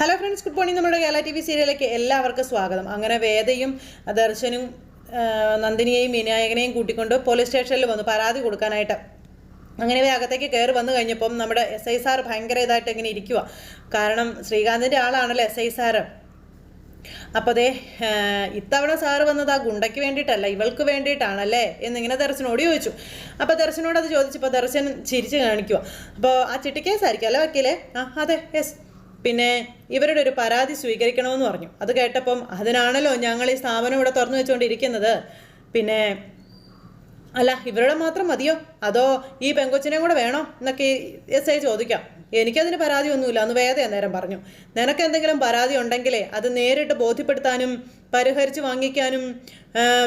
Hello friends good morning നമ്മുടെ Kerala T V സീരിയലിലേക്ക് എല്ലാവർക്കും സ്വാഗതം. അങ്ങനെ വേദയും ദർശനും നന്ദിനിയെയും വിനായകനെയും കൂട്ടിക്കൊണ്ട് പോലീസ് സ്റ്റേഷനിൽ വന്നു പരാതി കൊടുക്കാനായിട്ട്. അങ്ങനെ അകത്തേക്ക് കയറി വന്നു കഴിഞ്ഞപ്പം നമ്മുടെ എസ് ഐ സാർ ഭയങ്കര ഇതായിട്ട് ഇങ്ങനെ ഇരിക്കുക കാരണം ശ്രീകാന്തിന്റെ ആളാണല്ലോ എസ് ഐ സാറ് അപ്പോൾ ദേ ഇത്തവണ സാറ് വന്നത് ആ ഗുണ്ടയ്ക്ക് വേണ്ടിയിട്ടല്ല ഇവൾക്ക് വേണ്ടിയിട്ടാണല്ലേ എന്നിങ്ങനെ ദർശനോട് ചോദിച്ചു. അപ്പോൾ ദർശനോട് അത് ചോദിച്ചപ്പോൾ ദർശൻ ചിരിച്ച് കാണിക്കുക അപ്പോൾ ആ ചിട്ടിക്കേസായിരിക്കും അല്ലേ വക്കീലേ? ആ അതെ യെസ് പിന്നെ ഇവരുടെ ഒരു പരാതി സ്വീകരിക്കണമെന്ന് പറഞ്ഞു. അത് കേട്ടപ്പം അതിനാണല്ലോ ഞങ്ങൾ ഈ സ്ഥാപനം ഇവിടെ തുറന്നു വെച്ചുകൊണ്ടിരിക്കുന്നത്. പിന്നെ അല്ല ഇവരുടെ മാത്രം മതിയോ? അതോ ഈ പെങ്കൊച്ചിനെ കൂടെ വേണോ? എന്നൊക്കെ എസ് ഐ ചോദിക്കാം. എനിക്കതിന് പരാതിയൊന്നുമില്ല. അന്ന് വേദ നേരം പറഞ്ഞു. നിനക്ക് എന്തെങ്കിലും പരാതി ഉണ്ടെങ്കിലേ അത് നേരിട്ട് ബോധ്യപ്പെടുത്താനും പരിഹരിച്ച് വാങ്ങിക്കാനും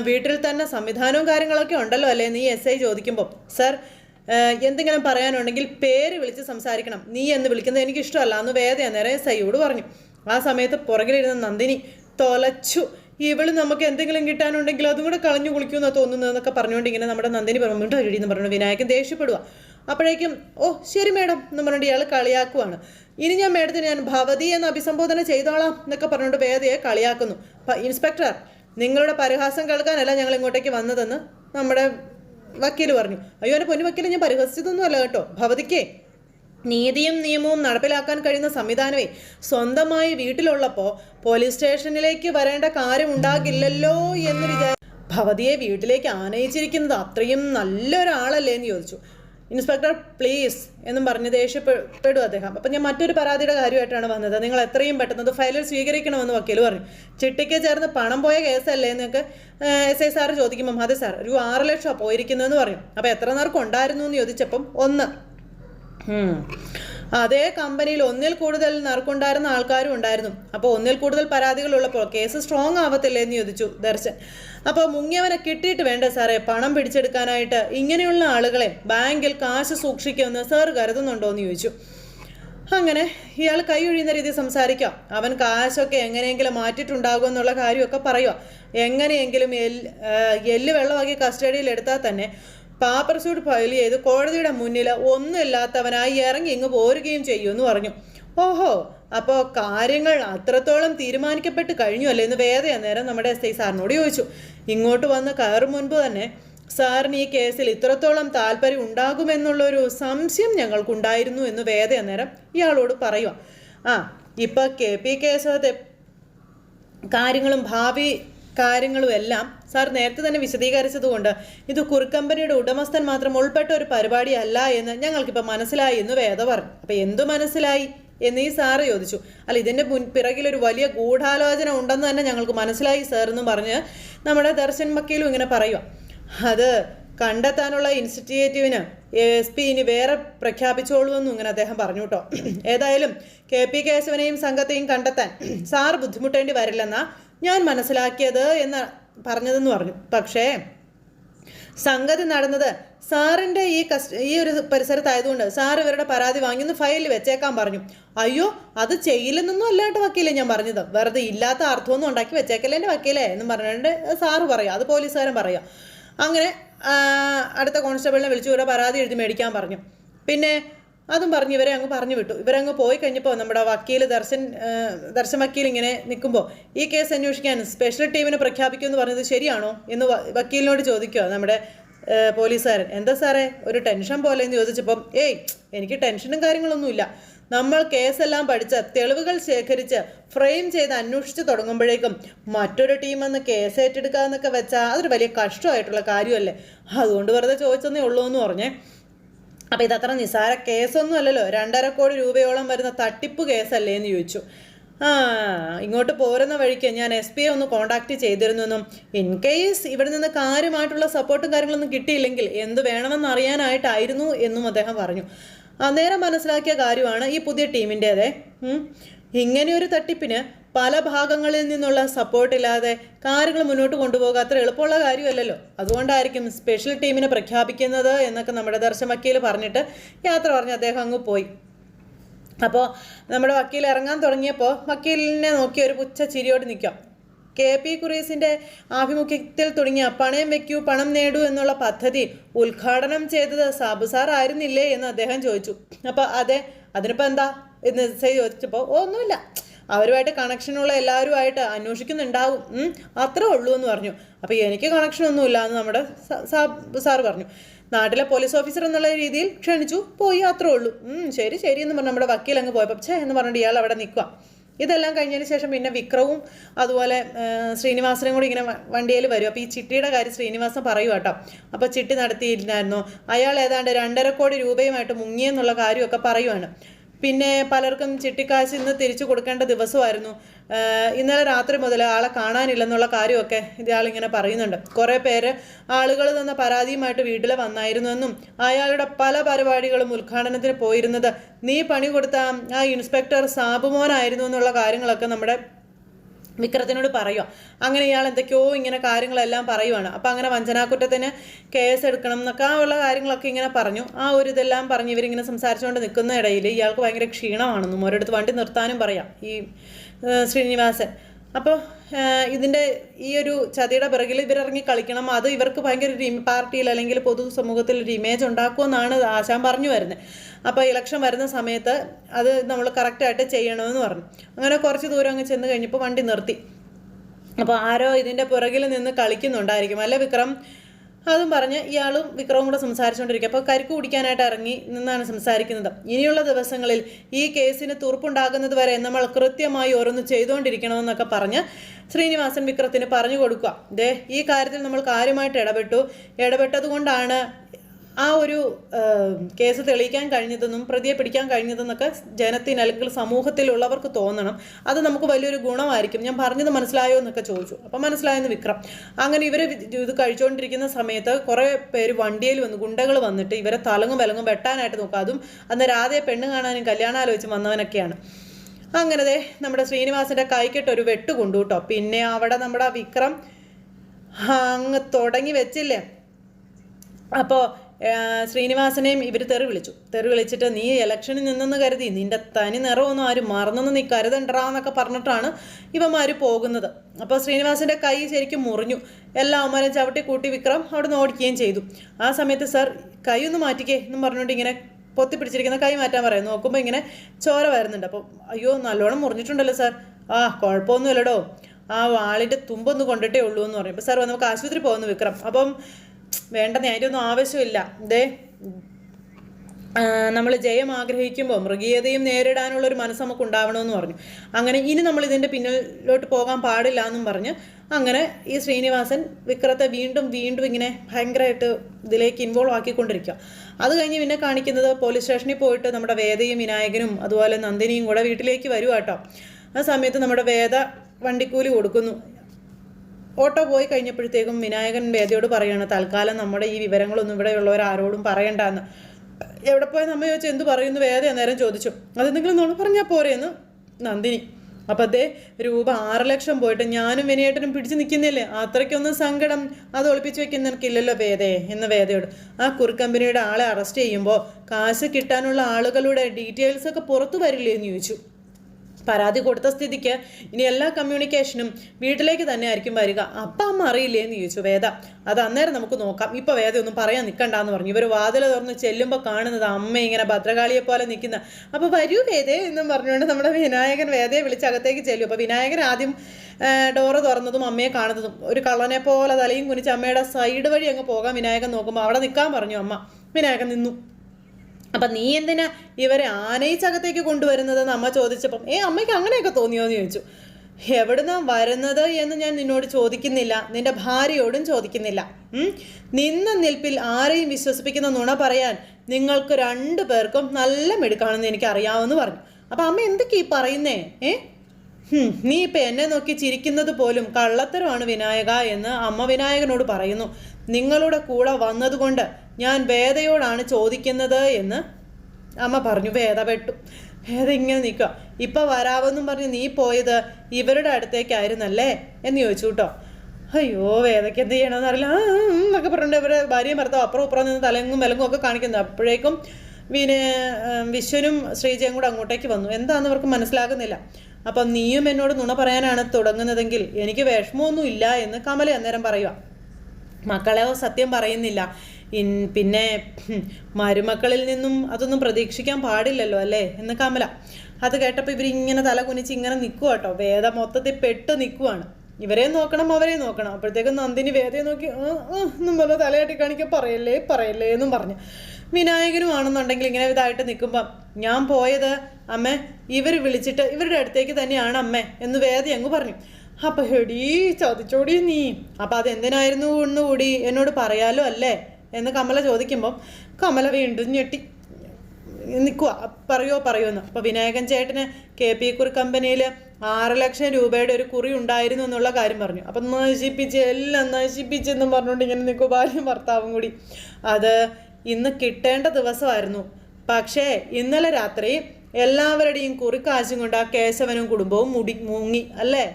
വീട്ടിൽ തന്നെ സംവിധാനവും കാര്യങ്ങളൊക്കെ ഉണ്ടല്ലോ അല്ലേ? നീ എസ് ഐ ചോദിക്കുമ്പോൾ സർ എന്തെങ്കിലും പറയാനുണ്ടെങ്കിൽ പേര് വിളിച്ച് സംസാരിക്കണം. നീ എന്ന് വിളിക്കുന്നത് എനിക്ക് ഇഷ്ടമല്ല അന്ന് വേദ നേരെ സയ്യോട് പറഞ്ഞു. ആ സമയത്ത് പുറകിലിരുന്ന നന്ദിനി തൊലച്ചു. ഇവൾ നമുക്ക് എന്തെങ്കിലും കിട്ടാനുണ്ടെങ്കിൽ അതും കൂടെ കളഞ്ഞു കുളിക്കുമെന്നാണ് തോന്നുന്നത് എന്നൊക്കെ പറഞ്ഞുകൊണ്ട് ഇങ്ങനെ നമ്മുടെ നന്ദിനി പറഞ്ഞു എന്ന് പറഞ്ഞു വിനായകൻ ദേഷ്യപ്പെടുക അപ്പോഴേക്കും ഓ ശരി മേഡം എന്ന് പറഞ്ഞിട്ട് ഇയാൾ കളിയാക്കുവാണ്. ഇനി ഞാൻ മേഡത്തിന് ഞാൻ ഭവതി എന്ന് അഭിസംബോധന ചെയ്തോളാം എന്നൊക്കെ പറഞ്ഞുകൊണ്ട് വേദയെ കളിയാക്കുന്നു. ഇൻസ്പെക്ടർ നിങ്ങളുടെ പരിഹാസം കേൾക്കാനല്ല ഞങ്ങൾ ഇങ്ങോട്ടേക്ക് വന്നതെന്ന് നമ്മുടെ വക്കീൽ പറഞ്ഞു അയ്യോ എന്റെ പൊന്നു വക്കീൽ ഞാൻ പരിഹസിച്ചതൊന്നുമല്ല കേട്ടോ. ഭവതിക്കേ നീതിയും നിയമവും നടപ്പിലാക്കാൻ കഴിയുന്ന സംവിധാനമേ സ്വന്തമായി വീട്ടിലുള്ളപ്പോൾ പോലീസ് സ്റ്റേഷനിലേക്ക് വരേണ്ട കാര്യം ഉണ്ടാകില്ലല്ലോ എന്ന് വിചാരിച്ചു ഭവതിയെ വീട്ടിലേക്ക് ആനയിച്ചിരിക്കുന്നത് അത്രയും നല്ലൊരാളല്ലേ എന്ന് ചോദിച്ചു. ഇൻസ്പെക്ടർ പ്ലീസ് എന്നും പറഞ്ഞ് ദേഷ്യപ്പെടും അദ്ദേഹം. അപ്പം ഞാൻ മറ്റൊരു പരാതിയുടെ കാര്യമായിട്ടാണ് വന്നത്. നിങ്ങൾ എത്രയും പെട്ടെന്ന് അത് ഫയലിൽ സ്വീകരിക്കണമെന്ന് വക്കീൽ പറഞ്ഞു. ചിട്ടിക്ക് ചേർന്ന് പണം പോയ കേസല്ലേ എന്നൊക്കെ എസ് ഐ സാറ് ചോദിക്കുമ്പം? അതെ സാർ ഒരു ആറ് ലക്ഷമാണ് പോയിരിക്കുന്നതെന്ന് പറയും. അപ്പോൾ എത്ര നേർക്കുണ്ടായിരുന്നു എന്ന് ചോദിച്ചപ്പം ഒന്ന്. അതേ കമ്പനിയിൽ ഒന്നിൽ കൂടുതൽ നറുക്കുണ്ടായിരുന്ന ആൾക്കാരും ഉണ്ടായിരുന്നു. അപ്പോൾ ഒന്നിൽ കൂടുതൽ പരാതികൾ ഉള്ളപ്പോൾ കേസ് സ്ട്രോങ് ആവത്തില്ലേ എന്ന് ചോദിച്ചു ദർശൻ. അപ്പോൾ മുങ്ങിയവനെ കിട്ടിയിട്ട് വേണ്ട സാറേ? പണം പിടിച്ചെടുക്കാനായിട്ട് ഇങ്ങനെയുള്ള ആളുകളെ ബാങ്കിൽ കാശ് സൂക്ഷിക്കുമെന്ന് സാർ കരുതുന്നുണ്ടോ എന്ന് ചോദിച്ചു. അങ്ങനെ ഇയാൾ കൈ ഒഴിയുന്ന രീതിയിൽ സംസാരിക്കാം. അവൻ കാശൊക്കെ എങ്ങനെയെങ്കിലും മാറ്റിയിട്ടുണ്ടാകും എന്നുള്ള കാര്യമൊക്കെ പറയുക. എങ്ങനെയെങ്കിലും എല്ല് എല്ല് വെള്ളമാക്കി കസ്റ്റഡിയിൽ എടുത്താൽ തന്നെ പാപ്പർ ഫയൽ ചെയ്ത് കോടതിയുടെ മുന്നിൽ ഒന്നുമില്ലാത്തവനായി ഇറങ്ങി ഇങ്ങ് പോരുകയും ചെയ്യുമെന്ന് പറഞ്ഞു. ഓഹോ അപ്പോൾ കാര്യങ്ങൾ അത്രത്തോളം തീരുമാനിക്കപ്പെട്ട് കഴിഞ്ഞു അല്ലേ എന്ന് വേദ അന്നേരം നമ്മുടെ എസ് ഐ സാറിനോട് ചോദിച്ചു. ഇങ്ങോട്ട് വന്ന് കയറും മുൻപ് തന്നെ സാറിന് ഈ കേസിൽ ഇത്രത്തോളം താല്പര്യം ഉണ്ടാകുമെന്നുള്ളൊരു സംശയം ഞങ്ങൾക്കുണ്ടായിരുന്നു എന്ന് വേദ അന്നേരം ഇയാളോട് പറയുക ആ ഇപ്പം കെ പി കേശവത്തെ കാര്യങ്ങളും ഭാവി കാര്യങ്ങളും എല്ലാം സാർ നേരത്തെ തന്നെ വിശദീകരിച്ചതുകൊണ്ട് ഇത് കുറുക്കമ്പനിയുടെ ഉടമസ്ഥൻ മാത്രം ഉൾപ്പെട്ട ഒരു പരിപാടിയല്ല എന്ന് ഞങ്ങൾക്കിപ്പോൾ മനസ്സിലായി എന്ന് വേദ പറഞ്ഞു. അപ്പം എന്തു മനസ്സിലായി എന്ന് ഈ സാറ് ചോദിച്ചു. അല്ല ഇതിന്റെ മുൻ പിറകിലൊരു വലിയ ഗൂഢാലോചന ഉണ്ടെന്ന് തന്നെ ഞങ്ങൾക്ക് മനസ്സിലായി സാർ എന്നും പറഞ്ഞ് നമ്മുടെ ദർശൻ വക്കീലും ഇങ്ങനെ പറയുക അത് കണ്ടെത്താനുള്ള ഇൻസ്റ്റിറ്റ്യൂറ്റീവിന് എസ് പി ഇനി വേറെ പ്രഖ്യാപിച്ചോളൂ എന്നും ഇങ്ങനെ അദ്ദേഹം പറഞ്ഞു കേട്ടോ. ഏതായാലും കെ പി കേശവനെയും സംഘത്തെയും കണ്ടെത്താൻ സാർ ബുദ്ധിമുട്ടേണ്ടി വരില്ലെന്നാ ഞാൻ മനസ്സിലാക്കിയത് എന്ന് പറഞ്ഞതെന്ന് പറഞ്ഞു. പക്ഷേ സംഗതി നടന്നത് സാറിന്റെ ഈ കസ്റ്റ ഈ ഒരു പരിസരത്തായതുകൊണ്ട് സാർ ഇവരുടെ പരാതി വാങ്ങിയൊന്ന് ഫയലിൽ വെച്ചേക്കാൻ പറഞ്ഞു. അയ്യോ അത് ചെയ്യില്ലെന്നൊന്നും അല്ലാണ്ട് വക്കീലേ ഞാൻ പറഞ്ഞത്. വെറുതെ ഇല്ലാത്ത അർത്ഥമൊന്നും ഉണ്ടാക്കി വെച്ചേക്കല്ലേ എന്റെ വക്കീലേ എന്ന് പറഞ്ഞുകൊണ്ട് സാറ് പറയാം അത് പോലീസുകാരൻ പറയാം. അങ്ങനെ അടുത്ത കോൺസ്റ്റബിളിനെ വിളിച്ചു ഇവിടെ പരാതി എഴുതി മേടിക്കാൻ പറഞ്ഞു. പിന്നെ അതും പറഞ്ഞ് ഇവരെ അങ്ങ് പറഞ്ഞു വിട്ടു. ഇവരങ്ങ് പോയി കഴിഞ്ഞപ്പോൾ നമ്മുടെ വക്കീൽ ദർശൻ ദർശൻ വക്കീൽ ഇങ്ങനെ നിൽക്കുമ്പോൾ ഈ കേസ് അന്വേഷിക്കാൻ സ്പെഷ്യൽ ടീമിനെ പ്രഖ്യാപിക്കുമെന്ന് പറഞ്ഞത് ശരിയാണോ എന്ന് വക്കീലിനോട് ചോദിക്കുക നമ്മുടെ പോലീസുകാരൻ. എന്താ സാറേ ഒരു ടെൻഷൻ പോലെ എന്ന് ചോദിച്ചപ്പം ഏയ് എനിക്ക് ടെൻഷനും കാര്യങ്ങളൊന്നുമില്ല നമ്മൾ കേസെല്ലാം പഠിച്ച് തെളിവുകൾ ശേഖരിച്ച് ഫ്രെയിം ചെയ്ത് അന്വേഷിച്ച് തുടങ്ങുമ്പോഴേക്കും മറ്റൊരു ടീം വന്ന് കേസ് ഏറ്റെടുക്കുക എന്നൊക്കെ വെച്ചാൽ അതൊരു വലിയ കഷ്ടമായിട്ടുള്ള കാര്യമല്ലേ? അതുകൊണ്ട് വെറുതെ ചോദിച്ചെന്നേ ഉള്ളൂ എന്ന് പറഞ്ഞേ. അപ്പോൾ ഇതത്ര നിസാര കേസൊന്നും അല്ലല്ലോ രണ്ടര കോടി രൂപയോളം വരുന്ന തട്ടിപ്പ് കേസല്ലേ എന്ന് ചോദിച്ചു. ആ ഇങ്ങോട്ട് പോരുന്ന വഴിക്ക് ഞാൻ എസ് പിയെ ഒന്ന് കോണ്ടാക്ട് ചെയ്തിരുന്നെന്നും ഇൻ കേസ് ഇവിടെ നിന്ന് കാര്യമായിട്ടുള്ള സപ്പോർട്ടും കാര്യങ്ങളൊന്നും കിട്ടിയില്ലെങ്കിൽ എന്ത് വേണമെന്ന് അറിയാനായിട്ടായിരുന്നു എന്നും അദ്ദേഹം പറഞ്ഞു. അന്നേരം മനസ്സിലാക്കിയ കാര്യമാണ് ഈ പുതിയ ടീമിന്റേതേ. ഇങ്ങനെ ഒരു തട്ടിപ്പിന് പല ഭാഗങ്ങളിൽ നിന്നുള്ള സപ്പോർട്ട് ഇല്ലാതെ കാര്യങ്ങൾ മുന്നോട്ട് കൊണ്ടുപോകാൻ അത്ര എളുപ്പമുള്ള കാര്യമല്ലല്ലോ. അതുകൊണ്ടായിരിക്കും സ്പെഷ്യൽ ടീമിനെ പ്രഖ്യാപിക്കുന്നത് എന്നൊക്കെ നമ്മുടെ ദർശൻ വക്കീൽ പറഞ്ഞിട്ട് യാത്ര പറഞ്ഞ് അദ്ദേഹം അങ്ങ് പോയി. അപ്പോൾ നമ്മുടെ വക്കീൽ ഇറങ്ങാൻ തുടങ്ങിയപ്പോൾ വക്കീലിനെ നോക്കി ഒരു പുച്ച ചിരിയോട് നിൽക്കാം. കെ പി കുറീസിന്റെ ആഭിമുഖ്യത്തിൽ തുടങ്ങിയ പണയം വെക്കൂ പണം നേടൂ എന്നുള്ള പദ്ധതി ഉദ്ഘാടനം ചെയ്തത് സാബു സാർ ആയിരുന്നില്ലേ എന്ന് അദ്ദേഹം ചോദിച്ചു. അപ്പോൾ അതെ അതിനിപ്പോൾ എന്താ? എന്ന് ചോദിച്ചപ്പോൾ ഒന്നുമില്ല. അവരുമായിട്ട് കണക്ഷനുള്ള എല്ലാവരുമായിട്ട് അന്വേഷിക്കുന്നുണ്ടാവും. അത്രേ ഉള്ളൂ എന്ന് പറഞ്ഞു. അപ്പോൾ എനിക്ക് കണക്ഷനൊന്നുമില്ല എന്ന് നമ്മുടെ സാർ പറഞ്ഞു. നാട്ടിലെ പോലീസ് ഓഫീസർ എന്നുള്ള രീതിയിൽ ക്ഷണിച്ചു. പോയി അത്രേ ഉള്ളൂ. ശരി ശരി എന്ന് പറഞ്ഞ്. നമ്മുടെ വക്കീൽ അങ്ങ് പോയപ്പോൾ ഛേ എന്ന് പറഞ്ഞിട്ട് ഇയാൾ അവിടെ നിൽക്കുക ഇതെല്ലാം കഴിഞ്ഞതിന് ശേഷം പിന്നെ വിക്രവും അതുപോലെ ശ്രീനിവാസനും കൂടി ഇങ്ങനെ വണ്ടിയിൽ വരും. അപ്പോൾ ഈ ചിട്ടിയുടെ കാര്യം ശ്രീനിവാസൻ പറയും കേട്ടോ അപ്പോൾ ചിട്ടി നടത്തിയിരുന്നായിരുന്നു. അയാൾ ഏതാണ്ട് രണ്ടര കോടി രൂപയുമായിട്ട് മുങ്ങിയെന്നുള്ള കാര്യമൊക്കെ പറയുവാണ്. പിന്നെ പലർക്കും ചിട്ടിക്കാശ് ഇന്ന് തിരിച്ചു കൊടുക്കേണ്ട ദിവസമായിരുന്നു. ഇന്നലെ രാത്രി മുതൽ ആളെ കാണാനില്ലെന്നുള്ള കാര്യമൊക്കെ ഇയാളിങ്ങനെ പറയുന്നുണ്ട്. കുറേ പേര് ആളുകൾ തന്ന പരാതിയുമായിട്ട് വീട്ടിൽ വന്നായിരുന്നുവെന്നും അയാളുടെ പല പരിപാടികളും ഉദ്ഘാടനത്തിന് പോയിരുന്നത്. നീ പണി കൊടുത്ത ആ ഇൻസ്പെക്ടർ സാബുമോനായിരുന്നു എന്നുള്ള കാര്യങ്ങളൊക്കെ നമ്മുടെ വിക്രത്തിനോട് പറയുക അങ്ങനെ ഇയാൾ എന്തൊക്കെയോ ഇങ്ങനെ കാര്യങ്ങളെല്ലാം പറയുവാണ്. അപ്പം അങ്ങനെ വഞ്ചനാക്കുറ്റത്തിന് കേസ് എടുക്കണം എന്നൊക്കെ ഉള്ള കാര്യങ്ങളൊക്കെ ഇങ്ങനെ പറഞ്ഞു. ആ ഒരു ഇതെല്ലാം പറഞ്ഞ് ഇവരിങ്ങനെ സംസാരിച്ചുകൊണ്ട് നിൽക്കുന്ന ഇടയിൽ ഇയാൾക്ക് ഭയങ്കര ക്ഷീണമാണെന്നും ഒരിടത്ത് വണ്ടി നിർത്താനും പറയാം. ഈ ശ്രീനിവാസൻ. അപ്പോൾ ഇതിന്റെ ഈ ഒരു ചതിയുടെ പിറകിൽ ഇവരിറങ്ങി കളിക്കണം. അത് ഇവർക്ക് ഭയങ്കര ഒരു പാർട്ടിയിൽ അല്ലെങ്കിൽ പൊതു സമൂഹത്തിൽ ഒരു ഇമേജ് ഉണ്ടാക്കുമെന്നാണ് ആശാൻ പറഞ്ഞു വരുന്നത്. അപ്പോൾ ഇലക്ഷൻ വരുന്ന സമയത്ത് അത് നമ്മൾ കറക്റ്റായിട്ട് ചെയ്യണമെന്ന് പറഞ്ഞു. അങ്ങനെ കുറച്ച് ദൂരം അങ്ങ് ചെന്ന് കഴിഞ്ഞപ്പോൾ വണ്ടി നിർത്തി. അപ്പോൾ ആരോ ഇതിന്റെ പുറകിൽ നിന്ന് കളിക്കുന്നുണ്ടായിരിക്കും. അല്ലെ വിക്രം അതും പറഞ്ഞ് ഇയാളും വിക്രവും കൂടെ സംസാരിച്ചുകൊണ്ടിരിക്കും. അപ്പോൾ കരിക്ക് കുടിക്കാനായിട്ട് ഇറങ്ങി നിന്നാണ് സംസാരിക്കുന്നത്. ഇനിയുള്ള ദിവസങ്ങളിൽ ഈ കേസിന് തീർപ്പുണ്ടാകുന്നത് വരെ നമ്മൾ കൃത്യമായി ഓരോന്ന് ചെയ്തുകൊണ്ടിരിക്കണമെന്നൊക്കെ പറഞ്ഞ് ശ്രീനിവാസൻ വിക്രത്തിന് പറഞ്ഞു കൊടുക്കുക. ദേ ഈ കാര്യത്തിൽ നമ്മൾ കാര്യമായിട്ട് ഇടപെട്ടു. ഇടപെട്ടത് കൊണ്ടാണ് ആ ഒരു കേസ് തെളിയിക്കാൻ കഴിഞ്ഞതെന്നും പ്രതിയെ പിടിക്കാൻ കഴിഞ്ഞതെന്നൊക്കെ ജനത്തിന് അല്ലെങ്കിൽ സമൂഹത്തിലുള്ളവർക്ക് തോന്നണം. അത് നമുക്ക് വലിയൊരു ഗുണമായിരിക്കും. ഞാൻ പറഞ്ഞത് മനസ്സിലായോ എന്നൊക്കെ ചോദിച്ചു. അപ്പം മനസ്സിലായെന്ന് വിക്രം. അങ്ങനെ ഇവർ ഇത് കഴിച്ചുകൊണ്ടിരിക്കുന്ന സമയത്ത് കുറേ പേര് വണ്ടിയിൽ വന്ന് ഗുണ്ടകൾ വന്നിട്ട് ഇവരെ തലങ്ങും വിലങ്ങും വെട്ടാനായിട്ട് നോക്കുക. അതും അന്ന് രാധയെ പെണ്ണ് കാണാനും കല്യാണാലോചിച്ച് വന്നവനൊക്കെയാണ്. അങ്ങനെ നമ്മുടെ ശ്രീനിവാസിന്റെ കൈക്കിട്ട് ഒരു വെട്ട് കൊണ്ടു കേട്ടോ. പിന്നെ അവിടെ നമ്മുടെ വിക്രം അങ്ങ് തുടങ്ങി വെച്ചില്ലേ? അപ്പോൾ ശ്രീനിവാസനെയും ഇവർ തെറി വിളിച്ചു. തെറി വിളിച്ചിട്ട് നീ ഇലക്ഷനിൽ നിന്നെന്ന് കരുതി. നിന്റെ തനി നിറമൊന്നും ആരും മറന്നൊന്നും നീ കരുതണ്ടാന്നൊക്കെ പറഞ്ഞിട്ടാണ് ഇവന്മാർ പോകുന്നത്. അപ്പോൾ ശ്രീനിവാസന്റെ കൈ ശരിക്കും മുറിഞ്ഞു. എല്ലാ അവന്മാരും ചവിട്ടി കൂട്ടി വിക്രം അവിടെ നിന്ന് ഓടിക്കുകയും ചെയ്തു. ആ സമയത്ത് സർ കൈ ഒന്ന് മാറ്റിക്കേ എന്നും പറഞ്ഞുകൊണ്ട് ഇങ്ങനെ പൊത്തി പിടിച്ചിരിക്കുന്ന കൈ മാറ്റാൻ പറയും നോക്കുമ്പോൾ ഇങ്ങനെ ചോര വരുന്നുണ്ട്. അപ്പോൾ അയ്യോ നല്ലോണം മുറിഞ്ഞിട്ടുണ്ടല്ലോ സാർ. ആ കുഴപ്പമൊന്നുമില്ലടോ. ആ വാളിന്റെ തുമ്പൊന്ന് കൊണ്ടിട്ടേ ഉള്ളൂ എന്ന് പറയും അപ്പോൾ സാർ നമുക്ക് ആശുപത്രി പോകുന്നു വിക്രം. അപ്പം വേണ്ടെന്നേ അതിന്റെ ഒന്നും ആവശ്യമില്ല ഇതേ നമ്മൾ ജയം ആഗ്രഹിക്കുമ്പോൾ മൃഗീയതയും നേരിടാനുള്ള ഒരു മനസ്സ് നമുക്ക് ഉണ്ടാവണമെന്ന് പറഞ്ഞു. അങ്ങനെ ഇനി നമ്മൾ ഇതിന്റെ പിന്നിലോട്ട് പോകാൻ പാടില്ല എന്നും പറഞ്ഞ് അങ്ങനെ ഈ ശ്രീനിവാസൻ വിക്രത്തെ വീണ്ടും വീണ്ടും ഇങ്ങനെ ഭയങ്കരമായിട്ട് ഇതിലേക്ക് ഇൻവോൾവ് ആക്കിക്കൊണ്ടിരിക്കുക. അത് കഴിഞ്ഞ് പിന്നെ കാണിക്കുന്നത് പോലീസ് സ്റ്റേഷനിൽ പോയിട്ട് നമ്മുടെ വേദയും വിനായകനും അതുപോലെ നന്ദിനിയും കൂടെ വീട്ടിലേക്ക് വരുവാട്ടോ. ആ സമയത്ത് നമ്മുടെ വേദ വണ്ടിക്കൂലി കൊടുക്കുന്നു. ഓട്ടോ പോയി കഴിഞ്ഞപ്പോഴത്തേക്കും വിനായകൻ വേദയോട് പറയുകയാണ് തൽക്കാലം നമ്മുടെ ഈ വിവരങ്ങളൊന്നും ഇവിടെയുള്ളവർ ആരോടും പറയണ്ടെന്ന്. എവിടെ പോയി നമ്മ ചോദിച്ചു എന്ത് പറയുന്നു വേദ? അന്നേരം ചോദിച്ചു അതെന്തെങ്കിലും നമ്മൾ പറഞ്ഞാൽ പോരെയെന്ന് നന്ദിനി അപ്പം അതേ രൂപ ആറ് ലക്ഷം പോയിട്ട് ഞാനും വിനയേട്ടനും പിടിച്ചു നിൽക്കുന്നില്ലേ? അത്രയ്ക്കൊന്നും സങ്കടം അത് ഒളിപ്പിച്ച് വെക്കുന്ന എനിക്കില്ലല്ലോ വേദയെ എന്ന് വേദയോട് ആ കുറുക്കമ്പനിയുടെ ആളെ അറസ്റ്റ് ചെയ്യുമ്പോൾ കാശ് കിട്ടാനുള്ള ആളുകളുടെ ഡീറ്റെയിൽസ് ഒക്കെ പുറത്തു വരില്ലേ? എന്ന് ചോദിച്ചു. പരാതി കൊടുത്ത സ്ഥിതിക്ക് ഇനി എല്ലാ കമ്മ്യൂണിക്കേഷനും വീട്ടിലേക്ക് തന്നെ ആയിരിക്കും വരിക. അപ്പം അമ്മ അറിയില്ലേ എന്ന് ചോദിച്ചു വേദ. അത് അന്നേരം നമുക്ക് നോക്കാം. ഇപ്പൊ വേദ ഒന്നും പറയാൻ നിൽക്കണ്ടെന്ന് പറഞ്ഞു. ഇവർ വാതിൽ തുറന്ന് ചെല്ലുമ്പോൾ കാണുന്നത് അമ്മ ഇങ്ങനെ ഭദ്രകാളിയെ പോലെ നിൽക്കുന്ന. അപ്പോൾ വരൂ വേദേ എന്നും പറഞ്ഞുകൊണ്ട് നമ്മുടെ വിനായകൻ വേദയെ വിളിച്ച് അകത്തേക്ക് ചെല്ലും. അപ്പോൾ വിനായകൻ ആദ്യം ഡോറ് തുറന്നതും അമ്മയെ കാണുന്നതും ഒരു കള്ളനെ പോലെ തലയും കുനിച്ച് അമ്മയുടെ സൈഡ് വഴി അങ്ങ് പോകാൻ വിനായകൻ നോക്കുമ്പോൾ അവിടെ നിൽക്കാൻ പറഞ്ഞു അമ്മ. വിനായകൻ നിന്നു. അപ്പം നീ എന്തിനാ ഇവരെ ആനയിച്ചകത്തേക്ക് കൊണ്ടുവരുന്നതെന്ന് അമ്മ ചോദിച്ചപ്പം ഏ അമ്മയ്ക്ക് അങ്ങനെയൊക്കെ തോന്നിയോ? എന്ന് ചോദിച്ചു. എവിടുന്നാ വരുന്നത് എന്ന് ഞാൻ നിന്നോട് ചോദിക്കുന്നില്ല. നിന്റെ ഭാര്യയോടും ചോദിക്കുന്നില്ല? നിന്ന നിൽപ്പിൽ ആരെയും വിശ്വസിപ്പിക്കുന്ന നുണ പറയാൻ നിങ്ങൾക്ക് രണ്ടു പേർക്കും നല്ല മിടുക്കാണെന്ന് എനിക്ക് അറിയാമെന്ന് പറഞ്ഞു. അപ്പം അമ്മ എന്തൊക്കെ ഈ പറയുന്നേ? ഏ? നീ ഇപ്പം എന്നെ നോക്കി ചിരിക്കുന്നത് പോലും കള്ളത്തരമാണ് വിനായക എന്ന് അമ്മ വിനായകനോട് പറയുന്നു. നിങ്ങളുടെ കൂടെ വന്നതുകൊണ്ട് ഞാൻ വേദയോടാണ് ചോദിക്കുന്നത് എന്ന് അമ്മ പറഞ്ഞു. വേദ പെട്ടു. വേദ ഇങ്ങനെ നിൽക്കുക. ഇപ്പം വരാവെന്നും പറഞ്ഞ് നീ പോയത് ഇവരുടെ അടുത്തേക്കായിരുന്നല്ലേ എന്ന് ചോദിച്ചു കേട്ടോ. അയ്യോ വേദയ്ക്ക് എന്ത് ചെയ്യണമെന്ന് അറിയില്ല. എന്നൊക്കെ പറഞ്ഞിട്ട് ഇവരെ ഭാര്യയും ഭർത്താവും അപ്പുറം അപ്പുറം നിന്ന് തലങ്ങും വിലങ്ങും ഒക്കെ കാണിക്കുന്നത് അപ്പോഴേക്കും പിന്നെ വിശ്വനും ശ്രീജയും കൂടെ അങ്ങോട്ടേക്ക് വന്നു. എന്താണെന്ന് അവർക്ക് മനസ്സിലാകുന്നില്ല. അപ്പം നീയും എന്നോട് നുണ പറയാനാണ് തുടങ്ങുന്നതെങ്കിൽ എനിക്ക് വിഷമമൊന്നും ഇല്ല എന്ന് കമല അന്നേരം പറയുക മക്കളെ സത്യം പറയുന്നില്ല. പിന്നെ മരുമക്കളിൽ നിന്നും അതൊന്നും പ്രതീക്ഷിക്കാൻ പാടില്ലല്ലോ അല്ലേ? എന്ന് കമല. അത് കേട്ടപ്പോൾ ഇവരിങ്ങനെ തല കുനിച്ച് ഇങ്ങനെ നിൽക്കുക കേട്ടോ വേദ മൊത്തത്തിൽ പെട്ട് നിൽക്കുവാണ് ഇവരെ നോക്കണം അവരെ നോക്കണം. അപ്പോഴത്തേക്കും നന്ദിനി വേദയെ നോക്കി എന്നും പറഞ്ഞു തലയാട്ടി കാണിക്കാൻ പറയല്ലേ പറയല്ലേ എന്നും പറഞ്ഞു. വിനായകനും ആണെന്നുണ്ടെങ്കിൽ ഇങ്ങനെ ഇതായിട്ട് നിൽക്കുമ്പം ഞാൻ പോയത് അമ്മ ഇവർ വിളിച്ചിട്ട് ഇവരുടെ അടുത്തേക്ക് തന്നെയാണ് അമ്മ എന്ന് വേദ അങ്ങ് പറഞ്ഞു. അപ്പൊ ഹെടീ ചതിച്ചോടി നീ. അപ്പൊ അതെന്തിനായിരുന്നു എന്ന് ഒന്നുകൂടി എന്നോട് പറയാലോ അല്ലേ? എന്ന് കമല ചോദിക്കുമ്പം കമല വീണ്ടും ഞെട്ടി. നിൽക്കുക പറയോ പറയോ എന്ന്. അപ്പോൾ വിനായകൻ ചേട്ടന് കെ പി കുറി കമ്പനിയിൽ ആറ് ലക്ഷം രൂപയുടെ ഒരു കുറി ഉണ്ടായിരുന്നു എന്നുള്ള കാര്യം പറഞ്ഞു. അപ്പം നശിപ്പിച്ച് എല്ലാം നശിപ്പിച്ചെന്നും പറഞ്ഞുകൊണ്ട് ഇങ്ങനെ നിൽക്കുക ഭാര്യയും ഭർത്താവും കൂടി. അത് ഇന്ന് കിട്ടേണ്ട ദിവസമായിരുന്നു. പക്ഷേ ഇന്നലെ രാത്രി എല്ലാവരുടെയും കുറി കാശും കൊണ്ട് ആ കേശവനും കുടുംബവും മുടി മുങ്ങി അല്ലേ?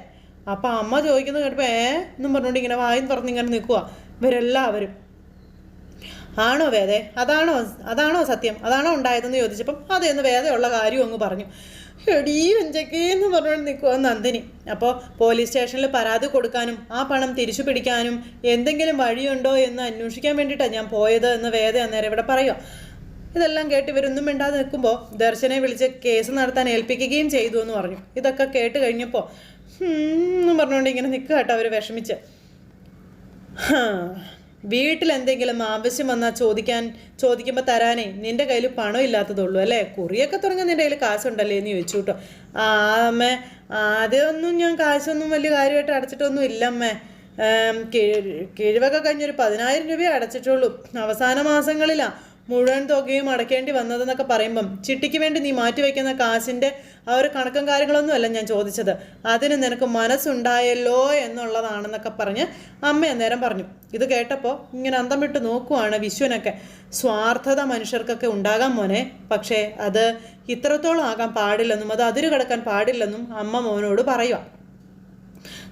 അപ്പം അമ്മ ചോദിക്കുന്നത് കേട്ടപ്പോൾ ഏ? എന്നും പറഞ്ഞുകൊണ്ട് ഇങ്ങനെ വായും തുറന്നിങ്ങനെ നിൽക്കുക ഇവരെല്ലാവരും. ആണോ വേദേ? അതാണോ അതാണോ സത്യം? അതാണോ ഉണ്ടായതെന്ന് ചോദിച്ചപ്പം അതെന്ന് വേദയുള്ള കാര്യം അങ്ങ് പറഞ്ഞു. എടീ വെഞ്ചക്കേന്ന് പറഞ്ഞുകൊണ്ട് നിൽക്കുക നന്ദിനി. അപ്പോൾ പോലീസ് സ്റ്റേഷനിൽ പരാതി കൊടുക്കാനും ആ പണം തിരിച്ചു പിടിക്കാനും എന്തെങ്കിലും വഴിയുണ്ടോ എന്ന് അന്വേഷിക്കാൻ വേണ്ടിയിട്ടാണ് ഞാൻ പോയത് എന്ന് വേദ അന്നേരം ഇവിടെ പറയുക ഇതെല്ലാം കേട്ട് ഇവരൊന്നും മിണ്ടാതെ നിൽക്കുമ്പോൾ ദർശനെ വിളിച്ച് കേസ് നടത്താൻ ഏൽപ്പിക്കുകയും ചെയ്തു എന്ന് പറഞ്ഞു. ഇതൊക്കെ കേട്ട് കഴിഞ്ഞപ്പോൾ എന്നും പറഞ്ഞുകൊണ്ട് ഇങ്ങനെ നിൽക്കുക കേട്ടോ അവർ വിഷമിച്ച്. വീട്ടിൽ എന്തെങ്കിലും ആവശ്യം വന്നാൽ ചോദിക്കാൻ ചോദിക്കുമ്പോൾ തരാനേ നിന്റെ കയ്യിൽ പണം ഇല്ലാത്തതുള്ളൂ അല്ലേ? കുറിയൊക്കെ തുടങ്ങാൻ നിന്റെ കയ്യിൽ കാശുണ്ടല്ലേ എന്ന് ചോദിച്ചു കേട്ടോ. ആ അമ്മേ ആദ്യമൊന്നും ഞാൻ കാശൊന്നും വലിയ കാര്യമായിട്ട് അടച്ചിട്ടൊന്നും ഇല്ല അമ്മേ കിഴിവൊക്കെ കഴിഞ്ഞൊരു പതിനായിരം രൂപയെ അടച്ചിട്ടുള്ളൂ. അവസാന മാസങ്ങളിലാ. മുഴുവൻ തുകയും അടയ്ക്കേണ്ടി വന്നതെന്നൊക്കെ പറയുമ്പം ചിട്ടിക്ക് വേണ്ടി നീ മാറ്റി വയ്ക്കുന്ന കാശിന്റെ ആ ഒരു കണക്കും കാര്യങ്ങളൊന്നും അല്ല ഞാൻ ചോദിച്ചത്. അതിന് നിനക്ക് മനസ്സുണ്ടായല്ലോ എന്നുള്ളതാണെന്നൊക്കെ പറഞ്ഞ് അമ്മ അന്നേരം പറഞ്ഞു. ഇത് കേട്ടപ്പോൾ ഇങ്ങനെ അന്തം വിട്ട് നോക്കുവാണ് വിശ്വനൊക്കെ. സ്വാർത്ഥത മനുഷ്യർക്കൊക്കെ ഉണ്ടാകാം മോനെ. പക്ഷേ അത് ഇത്രത്തോളം ആകാൻ പാടില്ലെന്നും അത് അതിര് കിടക്കാൻ പാടില്ലെന്നും അമ്മ മോനോട് പറയുക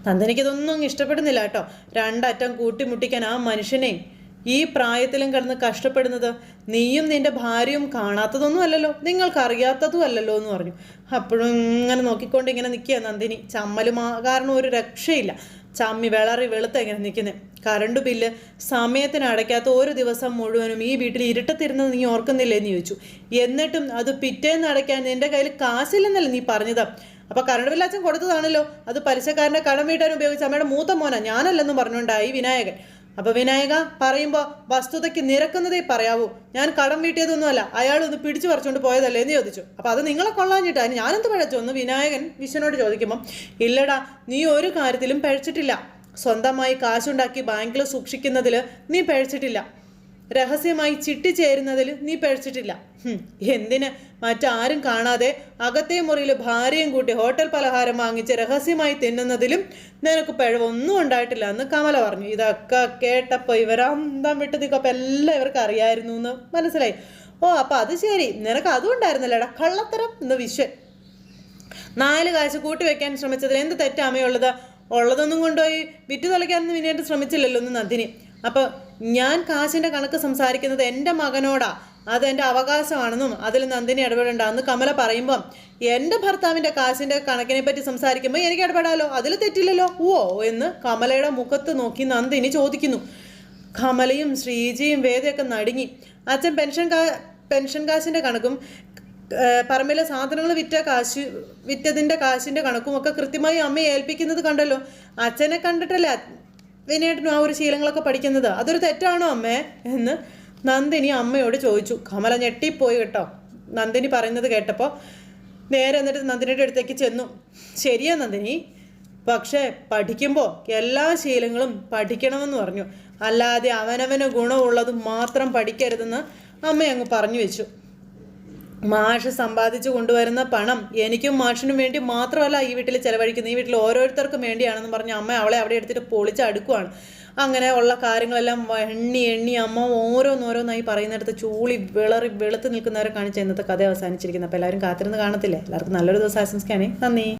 നന്ദനിക്കതൊന്നും ഇഷ്ടപ്പെടുന്നില്ല കേട്ടോ. രണ്ടറ്റം കൂട്ടിമുട്ടിക്കാൻ ആ മനുഷ്യനെ ഈ പ്രായത്തിലും കിടന്ന് കഷ്ടപ്പെടുന്നത് നീയും നിന്റെ ഭാര്യയും കാണാത്തതൊന്നും അല്ലല്ലോ. നിങ്ങൾക്കറിയാത്തതും അല്ലല്ലോ എന്ന് പറഞ്ഞു. അപ്പോഴും ഇങ്ങനെ നോക്കിക്കൊണ്ട് ഇങ്ങനെ നിൽക്കുക നന്ദിനി. ചമ്മലും കാരണം ഒരു രക്ഷയില്ല. ചമ്മി വിളറി വെളുത്ത ഇങ്ങനെ നിൽക്കുന്നത് കറണ്ട് ബില്ല് സമയത്തിന് അടയ്ക്കാത്ത ഒരു ദിവസം മുഴുവനും ഈ വീട്ടിൽ ഇരുട്ടത്തിരുന്നത് നീ ഓർക്കുന്നില്ലേ എന്ന് ചോദിച്ചു. എന്നിട്ടും അത് പിറ്റേന്ന് അടയ്ക്കാൻ നിന്റെ കയ്യിൽ കാശില്ലെന്നല്ലേ നീ പറഞ്ഞത്. അപ്പൊ കറണ്ട് ബില്ല് അച്ഛൻ കൊടുത്തതാണല്ലോ. അത് പലിശക്കാരന്റെ കടം വീട്ടാൻ ഉപയോഗിച്ച അമ്മയുടെ മൂത്ത മോനാ. ഞാനല്ലെന്നും പറഞ്ഞുകൊണ്ടായി വിനായകൻ. അപ്പൊ വിനായക പറയുമ്പോ വസ്തുതയ്ക്ക് നിരക്കുന്നതേ പറയാവൂ. ഞാൻ കടം വീട്ടിയതൊന്നുമല്ല. അയാൾ ഒന്ന് പിടിച്ചു പറിച്ചുകൊണ്ട് പോയതല്ലേ? എന്ന് ചോദിച്ചു. അപ്പൊ അത് നിങ്ങളെ കൊള്ളാഞ്ഞിട്ടാ. ഞാൻ ഞാനെന്ത് പഴച്ചു? എന്ന് വിനായകൻ വിശ്വനോട് ചോദിക്കുമ്പോൾ ഇല്ലടാ നീ ഒരു കാര്യത്തിലും പഴിച്ചിട്ടില്ല. സ്വന്തമായി കാശുണ്ടാക്കി ബാങ്കിൽ സൂക്ഷിക്കുന്നതിൽ നീ പഴിച്ചിട്ടില്ല. രഹസ്യമായി ചിട്ടി ചേരുന്നതിൽ നീ പഴിച്ചിട്ടില്ല. എന്തിന്? മറ്റാരും കാണാതെ അകത്തെ മുറിയിൽ ഭാര്യയും കൂട്ടി ഹോട്ടൽ പലഹാരം വാങ്ങിച്ച് രഹസ്യമായി തിന്നുന്നതിലും നിനക്ക് പിഴവൊന്നും ഉണ്ടായിട്ടില്ല എന്ന് കമല പറഞ്ഞു. ഇതൊക്കെ കേട്ടപ്പോൾ ഇവരന്തം വിട്ട് നിൽക്കപ്പോൾ എല്ലാം ഇവർക്ക് അറിയായിരുന്നു എന്ന് മനസ്സിലായി. ഓ അപ്പം അത് ശരി. നിനക്ക് അതും ഉണ്ടായിരുന്നില്ലടാ? കള്ളത്തരം എന്ന് വിശ്വൻ നാല് കാശ് കൂട്ടി വെക്കാൻ ശ്രമിച്ചതിൽ എന്ത് തെറ്റാമയുള്ളത് ഉള്ളതൊന്നും കൊണ്ടുപോയി വിറ്റു തലയ്ക്കാനൊന്നും ഇനിയായിട്ട് ശ്രമിച്ചില്ലല്ലോ ഒന്ന് നന്ദിനി. അപ്പോൾ ഞാൻ കാശിന്റെ കണക്ക് സംസാരിക്കുന്നത് എന്റെ മകനോടാ. അത് എന്റെ അവകാശമാണെന്നും അതിൽ നന്ദിനി ഇടപെടേണ്ട. എന്ന് കമല പറയുമ്പം എന്റെ ഭർത്താവിന്റെ കാശിന്റെ കണക്കിനെ പറ്റി സംസാരിക്കുമ്പോൾ എനിക്ക് ഇടപെടാലോ? അതിൽ തെറ്റില്ലല്ലോ? ഓ എന്ന് കമലയുടെ മുഖത്ത് നോക്കി നന്ദിനി ചോദിക്കുന്നു. കമലയും ശ്രീജയും വേദയൊക്കെ നടുങ്ങി. അച്ഛൻ പെൻഷൻ കാ പെൻഷൻ കാശിന്റെ കണക്കും പറമ്പിലെ സാധനങ്ങൾ വിറ്റ കാശ് വിറ്റതിന്റെ കാശിന്റെ കണക്കും ഒക്കെ കൃത്യമായി അമ്മയെ ഏൽപ്പിക്കുന്നത് കണ്ടല്ലോ? അച്ഛനെ കണ്ടിട്ടല്ലേ വിനയേട്ടനും ആ ഒരു ശീലങ്ങളൊക്കെ പഠിക്കുന്നത്? അതൊരു തെറ്റാണോ അമ്മേ? എന്ന് നന്ദിനി അമ്മയോട് ചോദിച്ചു കമല ഞെട്ടിപ്പോയി കേട്ടോ. നന്ദിനി പറയുന്നത് കേട്ടപ്പോൾ നേരെ എന്നിട്ട് നന്ദിനിയുടെ അടുത്തേക്ക് ചെന്നു. ശരിയാ നന്ദിനി പക്ഷേ പഠിക്കുമ്പോൾ എല്ലാ ശീലങ്ങളും പഠിക്കണമെന്ന് പറഞ്ഞു. അല്ലാതെ അവനവന് ഗുണമുള്ളത് മാത്രം പഠിക്കരുതെന്ന് അമ്മ അങ്ങ് പറഞ്ഞു വെച്ചു. മാഷ് സമ്പാദിച്ചു കൊണ്ടുവരുന്ന പണം എനിക്കും മാഷിനും വേണ്ടി മാത്രമല്ല ഈ വീട്ടിൽ ചെലവഴിക്കുന്നത്. ഈ വീട്ടിൽ ഓരോരുത്തർക്കും വേണ്ടിയാണെന്ന് പറഞ്ഞ് അമ്മ അവളെ അവിടെ എടുത്തിട്ട് പൊളിച്ചടുക്കുവാണ് അങ്ങനെ ഉള്ള കാര്യങ്ങളെല്ലാം എണ്ണി എണ്ണി അമ്മ ഓരോന്നോരോന്നായി പറയുന്നിടത്ത് ചൂളി വിളറി വെളുത്ത് നിൽക്കുന്നവരെ കാണിച്ച ഇന്നത്തെ കഥ അവസാനിച്ചിരിക്കുന്നത്. അപ്പോൾ എല്ലാവരും കാത്തിരുന്ന് കാണത്തില്ലേ? എല്ലാവർക്കും നല്ലൊരു ദിവസം ആശംസിക്കാനേ നന്ദി.